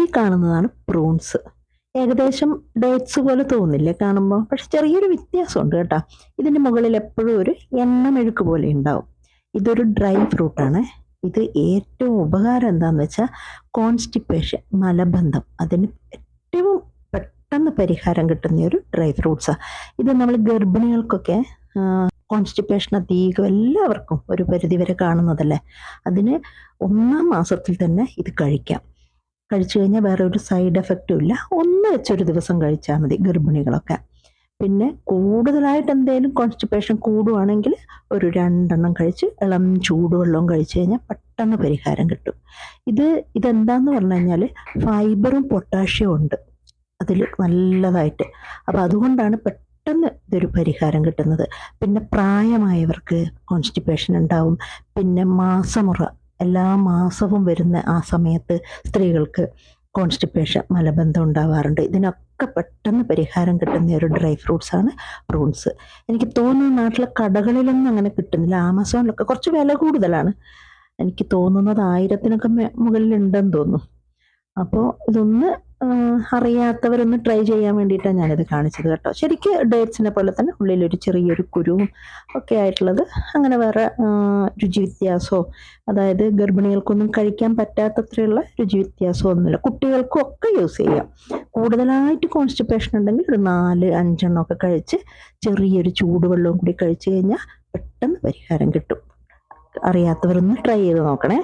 ഈ കാണുന്നതാണ് പ്രൂൺസ് ഏകദേശം ഡേറ്റ്സ് പോലെ തോന്നില്ലേ കാണുമ്പോൾ പക്ഷെ ചെറിയൊരു വ്യത്യാസമുണ്ട് കേട്ടോ. ഇതിന്റെ മുകളിൽ എപ്പോഴും ഒരു എണ്ണമെഴുക്ക് പോലെ ഉണ്ടാവും. ഇതൊരു ഡ്രൈ ഫ്രൂട്ടാണ് ഇത് ഏറ്റവും ഉപകാരം എന്താണെന്ന് വെച്ചാൽ കോൺസ്റ്റിപ്പേഷൻ മലബന്ധം. അതിന് ഏറ്റവും പെട്ടെന്ന് പരിഹാരം കിട്ടുന്ന ഒരു ഡ്രൈ ഫ്രൂട്ട്സാണ് ഇത് നമ്മൾ ഗർഭിണികൾക്കൊക്കെ കോൺസ്റ്റിപ്പേഷൻ അധികം എല്ലാവർക്കും ഒരു പരിധിവരെ കാണുന്നതല്ലേ? അതിന് ഒന്നാം മാസത്തിൽ തന്നെ ഇത് കഴിക്കാം. കഴിച്ചു കഴിഞ്ഞാൽ വേറെ ഒരു സൈഡ് എഫക്റ്റും ഇല്ല. ഒന്ന് വെച്ചൊരു ദിവസം കഴിച്ചാൽ മതി ഗർഭിണികളൊക്കെ. പിന്നെ കൂടുതലായിട്ട് എന്തെങ്കിലും കോൺസ്റ്റിപ്പേഷൻ കൂടുവാണെങ്കിൽ ഒരു രണ്ടെണ്ണം കഴിച്ച് ഇളം ചൂടുവെള്ളവും കഴിച്ചു കഴിഞ്ഞാൽ പെട്ടെന്ന് പരിഹാരം കിട്ടും. ഇത് ഇതെന്താന്ന് പറഞ്ഞു കഴിഞ്ഞാൽ ഫൈബറും പൊട്ടാഷ്യവും ഉണ്ട് അതിൽ നല്ലതായിട്ട്. അപ്പോൾ അതുകൊണ്ടാണ് പെട്ടെന്ന് ഇതൊരു പരിഹാരം കിട്ടുന്നത്. പിന്നെ പ്രായമായവർക്ക് കോൺസ്റ്റിപ്പേഷൻ ഉണ്ടാവും. പിന്നെ മാസമുറ എല്ലാ മാസവും വരുന്ന ആ സമയത്ത് സ്ത്രീകൾക്ക് കോൺസ്റ്റിപ്പേഷൻ മലബന്ധം ഉണ്ടാവാറുണ്ട്. ഇതിനൊക്കെ പെട്ടെന്ന് പരിഹാരം കിട്ടുന്ന ഒരു ഡ്രൈ ഫ്രൂട്ട്സ് ആണ് പ്രൂൺസ് എനിക്ക് തോന്നുന്നു നാട്ടിലെ കടകളിലൊന്നും അങ്ങനെ കിട്ടുന്നില്ല. ആമസോണിലൊക്കെ കുറച്ച് വില കൂടുതലാണ്. എനിക്ക് തോന്നുന്നത് ആയിരത്തിനൊക്കെ മുകളിലുണ്ടെന്ന് തോന്നുന്നു. അപ്പോൾ ഇതൊന്ന് അറിയാത്തവരൊന്ന് ട്രൈ ചെയ്യാൻ വേണ്ടിയിട്ടാണ് ഞാനിത് കാണിച്ചത് കേട്ടോ. ശരിക്കും ഡേറ്റ്സിനെ പോലെ തന്നെ ഉള്ളിലൊരു ചെറിയൊരു കുരുവും ഒക്കെ ആയിട്ടുള്ളത് അങ്ങനെ വേറെ രുചി വ്യത്യാസമോ അതായത് ഗർഭിണികൾക്കൊന്നും കഴിക്കാൻ പറ്റാത്തത്രയുള്ള രുചി വ്യത്യാസമോ ഒന്നുമില്ല. കുട്ടികൾക്കും ഒക്കെ യൂസ് ചെയ്യാം. കൂടുതലായിട്ട് കോൺസ്റ്റിപ്പേഷൻ ഉണ്ടെങ്കിൽ ഒരു നാല് അഞ്ചെണ്ണം ഒക്കെ കഴിച്ച് ചെറിയൊരു ചൂടുവെള്ളവും കൂടി കഴിച്ചു കഴിഞ്ഞാൽ പെട്ടെന്ന് പരിഹാരം കിട്ടും. അറിയാത്തവരൊന്ന് ട്രൈ ചെയ്ത് നോക്കണേ.